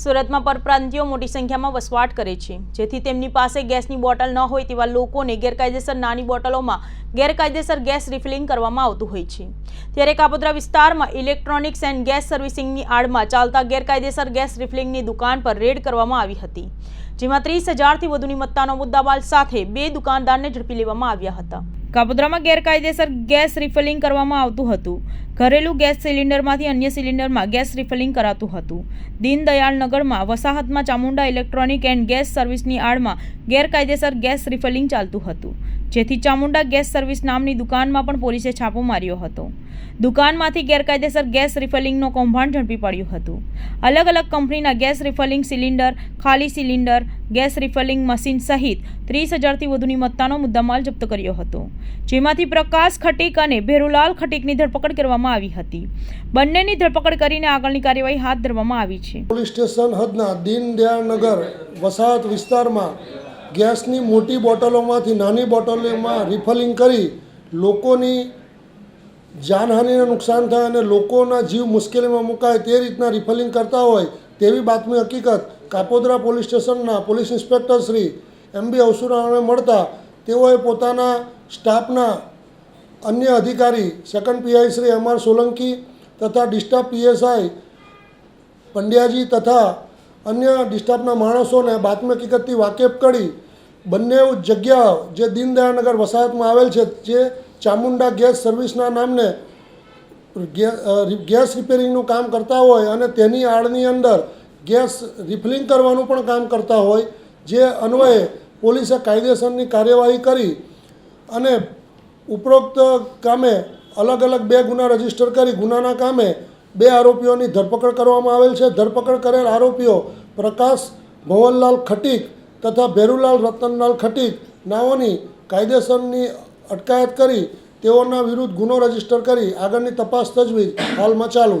સુરતમાં પરપ્રાંતિયો મોટી સંખ્યામાં વસવાટ કરે છે. જેથી તેમની પાસે ગેસની બોટલ ન હોય તેવા લોકોને ગેરકાયદેસર નાની બોટલોમાં ગેરકાયદેસર ગેસ રિફિલિંગ કરવામાં આવતું હોય છે. ત્યારે કાપોદ્રા વિસ્તારમાં ઇલેક્ટ્રોનિક્સ એન્ડ ગેસ સર્વિસિંગની આડમાં ચાલતા ગેરકાયદેસર ગેસ રિફિલિંગની દુકાન પર રેડ કરવામાં આવી હતી. જેમાં ત્રીસ હજારથી વધુની મત્તાનો મુદ્દામાલ સાથે બે દુકાનદારને ઝડપી લેવામાં આવ્યા હતા. કાપોદ્રામાં ગેરકાયદેસર ગેસ રિફિલિંગ કરવામાં આવતું હતું. ઘરેલું ગેસ સિલિન્ડરમાંથી અન્ય સિલિન્ડરમાં ગેસ રિફિલિંગ કરાતું હતું. દીનદયાળ નગરમાં વસાહતમાં ચામુંડા ઇલેક્ટ્રોનિક એન્ડ ગેસ સર્વિસની આડમાં ગેરકાયદેસર ગેસ રિફિલિંગ ચાલતું હતું. જેથી ચામુંડા ગેસ સર્વિસ નામની દુકાનમાં પણ પોલીસે છાપો માર્યો હતો. દુકાનમાંથી ગેરકાયદેસર ગેસ રિફિલિંગનો કૌભાંડ ઝડપી પડ્યું હતું. અલગ અલગ કંપનીના ગેસ રિફિલિંગ સિલિન્ડર, ખાલી સિલિન્ડર, ગેસ રિફિલિંગ મશીન સહિત ત્રીસ હજારથી વધુની મત્તાનો મુદ્દામાલ જપ્ત કર્યો હતો. જેમાંથી પ્રકાશ ખટીક અને ભેરુલાલ ખટીકની ધરપકડ કરવામાં આવી હતી. બંનેની ધરપકડ કરીને આગળની કાર્યવાહી હાથ ધરવામાં આવી છે. પોલીસ સ્ટેશન હદના દીનદયાળનગર વસાહત વિસ્તારમાં ગેસની મોટી બોટલોમાંથી નાની બોટલોમાં રિફલિંગ કરી લોકોની જાનહાનિને નુકસાન થાય અને લોકોના જીવ મુશ્કેલીમાં મુકાય તે રીતના રિફલિંગ કરતા હોય તેવી બાતમી હકીકત કાપોદ્રા પોલીસ સ્ટેશનના police inspector Shri M B અવસુરાને મળતા તેઓએ પોતાના સ્ટાફના અન્ય અધિકારી second PI Shri M R Solanki તથા ડિસ્ટાફ પીએસઆઈ પંડ્યાજી તથા અન્ય ડિસ્ટાફના માણસોને બાતમી હકીકતથી વાકેફ કરી બંને જગ્યા જે દીનદયાળનગર વસાહતમાં આવેલ છે, જે ચામુંડા ગેસ સર્વિસના નામને ગેસ રિપેરિંગનું કામ કરતા હોય અને તેની આડની અંદર ગેસ રિફિલિંગ કરવાનું પણ કામ કરતા હોય, જે અન્વયે પોલીસે કાયદેસરની કાર્યવાહી કરી અને ઉપરોક્ત કામે અલગ અલગ બે ગુના રજિસ્ટર કરી ગુનાના કામે બે આરોપીઓની ધરપકડ કરવામાં આવેલ છે. ધરપકડ કરેલ આરોપીઓ પ્રકાશ ભવનલાલ ખટીક તથા ભેરુલાલ રતનલાલ ખટીક નાઓની કાયદેસરની અટકાયત કરી તેઓના વિરુદ્ધ ગુનો રજિસ્ટર કરી આગળની તપાસ તજવીજ હાલમાં ચાલુ છે.